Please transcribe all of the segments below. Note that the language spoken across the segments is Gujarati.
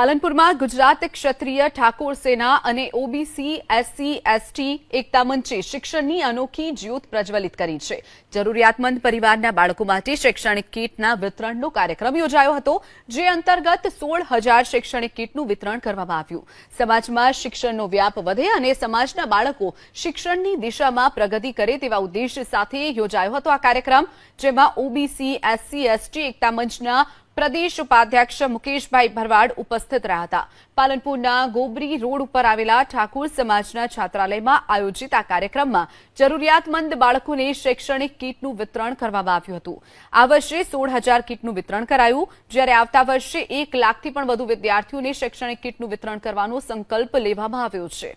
પાલનપુરમાં ગુજરાત ક્ષત્રિય ઠાકોર સેના અને ઓબીસી, એસસી, એસટી, એકતા મંચે શિક્ષણની અનોખી જ્યોત પ્રજ્વલિત કરી છે. જરૂરિયાતમંદ પરિવારના બાળકો માટે શૈક્ષણિક કીટના વિતરણનો કાર્યક્રમ યોજાયો હતો, જે અંતર્ગત સોળ હજાર શૈક્ષણિક કીટનું વિતરણ કરવામાં આવ્યું. સમાજમાં શિક્ષણનો વ્યાપ વધે અને સમાજના બાળકો શિક્ષણની દિશામાં પ્રગતિ કરે તેવા ઉદ્દેશ્ય સાથે યોજાયો હતો આ કાર્યક્રમ, જેમાં ઓબીસી, એસસી, એસટી, એકતા મંચના પ્રદેશ ઉપાધ્યક્ષ મુકેશભાઈ ભરવાડ ઉપસ્થિત રહ્યા હતા. પાલનપુરના ગોબરી રોડ ઉપર આવેલા ઠાકુર સમાજના છાત્રાલયમાં આયોજિત આ કાર્યક્રમમાં જરૂરિયાતમંદ બાળકોને શૈક્ષણિક કીટનું વિતરણ કરવામાં આવ્યું હતું. આ વર્ષે સોળ હજાર કીટનું વિતરણ કરાયું, જ્યારે આવતા વર્ષે એક લાખથી પણ વધુ વિદ્યાર્થીઓને શૈક્ષણિક કીટનું વિતરણ કરવાનો સંકલ્પ લેવામાં આવ્યો છે.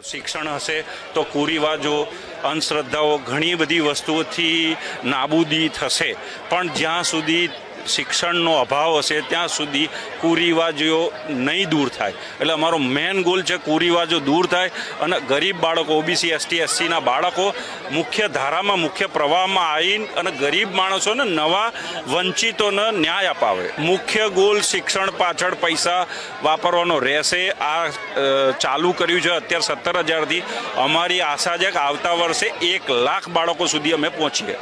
શિક્ષણ હશે તો કુરિવાજો અંધશ્રદ્ધાઓ ઘણી બધી વસ્તુઓથી નાબૂદી થશે. પણ જ્યાં સુધી શિક્ષણનો અભાવ હશે, ત્યાં સુધી કુરિવાજો નહીં દૂર થાય. એટલે અમારો મેન ગોલ છે કુરિવાજો દૂર થાય અને ગરીબ બાળકો ઓબીસી એસટી એસસીના બાળકો મુખ્ય ધારામાં, મુખ્ય પ્રવાહમાં આવીને અને ગરીબ માણસોને નવા વંચિતોને ન્યાય અપાવે. મુખ્ય ગોલ શિક્ષણ પાછળ પૈસા વાપરવાનો રહેશે. આ ચાલુ કર્યું છે અત્યારે સત્તર હજારથી. અમારી આશા છે કે આવતા વર્ષે એક લાખ બાળકો સુધી અમે પહોંચીએ.